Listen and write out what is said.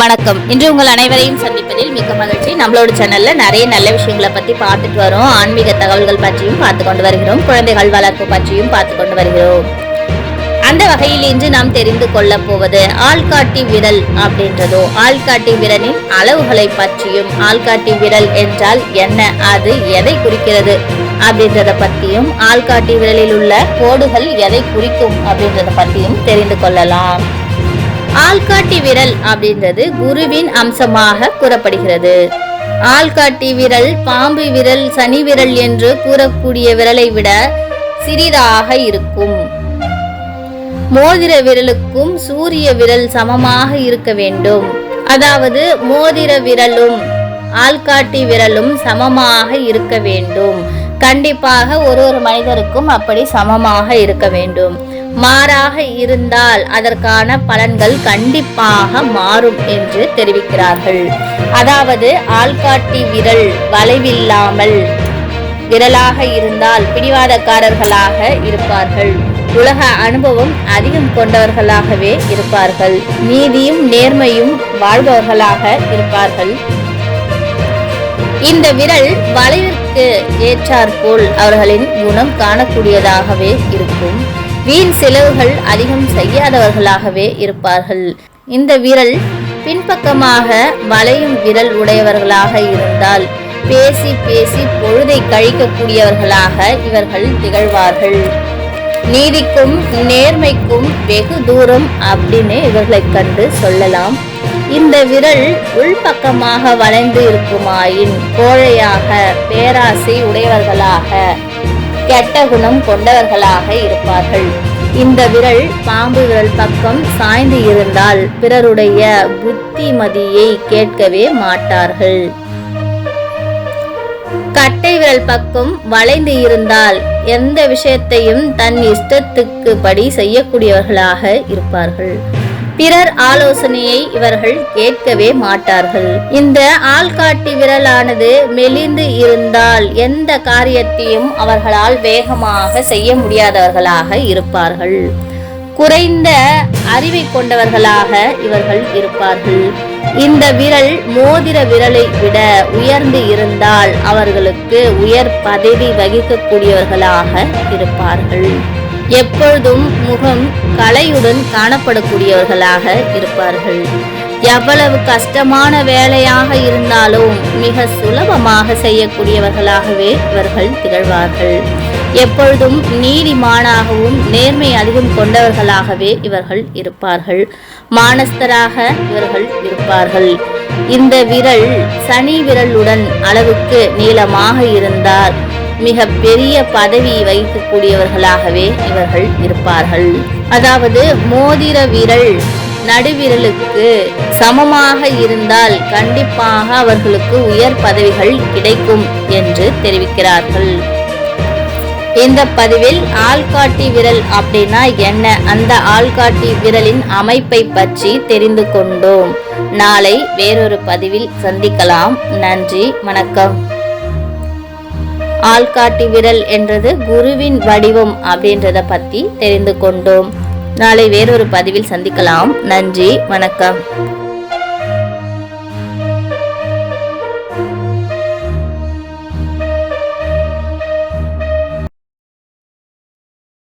வணக்கம். இன்று உங்கள் அனைவரையும் சந்திப்பதில் மிக்க மகிழ்ச்சி. நம்மளோட சேனல்ல நிறைய நல்ல விஷயங்களை பத்தி பார்த்துட்டு வரோம். ஆன்மீக தகவல்கள் பற்றியும் பார்த்து கொண்டு வருகிறோம். குழந்தைகள் வளர்ப்பு பற்றியும் பார்த்து கொண்டு வருகிறோம். அந்த வகையில் இன்று நாம் தெரிந்து கொள்ள போவது ஆள்காட்டி விரல் அப்படின்றதோ ஆள்காட்டி விரலின் அளவுகளை பற்றியும் ஆள்காட்டி விரல் என்றால் என்ன அது எதை குறிக்கிறது அப்படின்றத பற்றியும் ஆள்காட்டி விரலில் உள்ள கோடுகள் எதை குறிக்கும் அப்படின்றத பற்றியும் தெரிந்து கொள்ளலாம். ஆள்காட்டி விரல் அப்படின்றது குருவின் அம்சமாக கூறப்படுகிறது. ஆள்காட்டி விரல் பாம்பு விரல் சனி விரல் என்று கூறக்கூடிய விரலை விட சிறிதாக இருக்கும். மோதிர விரலுக்கும் சூரிய விரல் சமமாக இருக்க வேண்டும். அதாவது மோதிர விரலும் ஆள்காட்டி விரலும் சமமாக இருக்க வேண்டும். கண்டிப்பாக ஒரு ஒரு மனிதருக்கும் அப்படி சமமாக இருக்க வேண்டும். மாறாக இருந்தால் அதற்கான பலன்கள் கண்டிப்பாக மாறும் என்று தெரிவிக்கிறார்கள். அதாவது ஆள்காட்டி விரல் வளைவில்லாமல் விரலாக இருந்தால் பிடிவாதக்காரர்களாக இருப்பார்கள். உலக அனுபவம் அதிகம் கொண்டவர்களாகவே இருப்பார்கள். நீதியும் நேர்மையும் வாழ்பவர்களாக இருப்பார்கள். இந்த விரல் வளைவிற்கு ஏற்றாற்போல் அவர்களின் குணம் காணக்கூடியதாகவே இருக்கும். வீண் செலவுகள் அதிகம் செய்யாதவர்களாகவே இருப்பார்கள். இந்த விரல் பின்பக்கமாக வளையும் விரல் உடையவர்களாக இருந்தால் பேசி பேசி பொழுதை கழிக்கக்கூடியவர்களாக இவர்கள் திகழ்வார்கள். நீதிக்கும் நேர்மைக்கும் வெகு தூரம் அப்படின்னு இவர்களை கண்டு சொல்லலாம். இந்த விரல் உள்பக்கமாக வளைந்து இருக்குமாயின் கோழையாக பேராசை உடையவர்களாக கெட்ட குணம் கொண்டவர்களாக இருப்பார்கள். இந்த விரல் பாம்பு விரல் பக்கம் சாய்ந்து இருந்தால் பிறருடைய புத்திமதியை கேட்கவே மாட்டார்கள். கட்டை விரல் பக்கம் வளைந்து இருந்தால் எந்த விஷயத்தையும் தன் இஷ்டத்துக்கு படி செய்யக்கூடியவர்களாக இருப்பார்கள். பிறர் ஆலோசனையை இவர்கள் கேட்கவே மாட்டார்கள். இந்த ஆள்காட்டி விரலானது மெலிந்து இருந்தால் எந்த காரியத்தையும் அவர்களால் வேகமாக செய்ய முடியாதவர்களாக இருப்பார்கள். குறைந்த அறிவை கொண்டவர்களாக இவர்கள் இருப்பார்கள். இந்த விரல் மோதிர விரலை விட உயர்ந்து இருந்தால் அவர்களுக்கு உயர் பதவி வகிக்கக்கூடியவர்களாக இருப்பார்கள். எப்பொழுதும் முகம் கலையுடன் காணப்படக்கூடியவர்களாக இருப்பார்கள். எவ்வளவு கஷ்டமான வேலையாக இருந்தாலும் மிக சுலபமாக செய்யக்கூடியவர்களாகவே இவர்கள் திகழ்வார்கள். எப்பொழுதும் நீதிமானாகவும் நேர்மை அதிகம் கொண்டவர்களாகவே இவர்கள் இருப்பார்கள். மானஸ்தராக இவர்கள் இருப்பார்கள். இந்த விரல் சனி விரலுடன் அளவுக்கு நீளமாக இருந்தால் மிக பெரிய பதவி வகிக்கக்கூடியவர்களாகவே இவர்கள் இருப்பார்கள். அதாவது மோதிர விரல் நடுவிரலுக்கு சமமாக இருந்தால் கண்டிப்பாக அவர்களுக்கு உயர் பதவிகள் கிடைக்கும் என்று தெரிவிக்கிறார்கள். இந்த பதிவில் ஆள்காட்டி விரல் அப்படின்னா என்ன? அந்த ஆள்காட்டி விரலின் அமைப்பை பற்றி தெரிந்து கொண்டோம். நாளை வேறொரு பதிவில் சந்திக்கலாம். நன்றி வணக்கம். ஆள்காட்டி விரல் என்றது குருவின் வடிவம் அப்படின்றத பத்தி தெரிந்து கொண்டோம். நாளை வேறொரு பதிவில் சந்திக்கலாம். நன்றி வணக்கம்.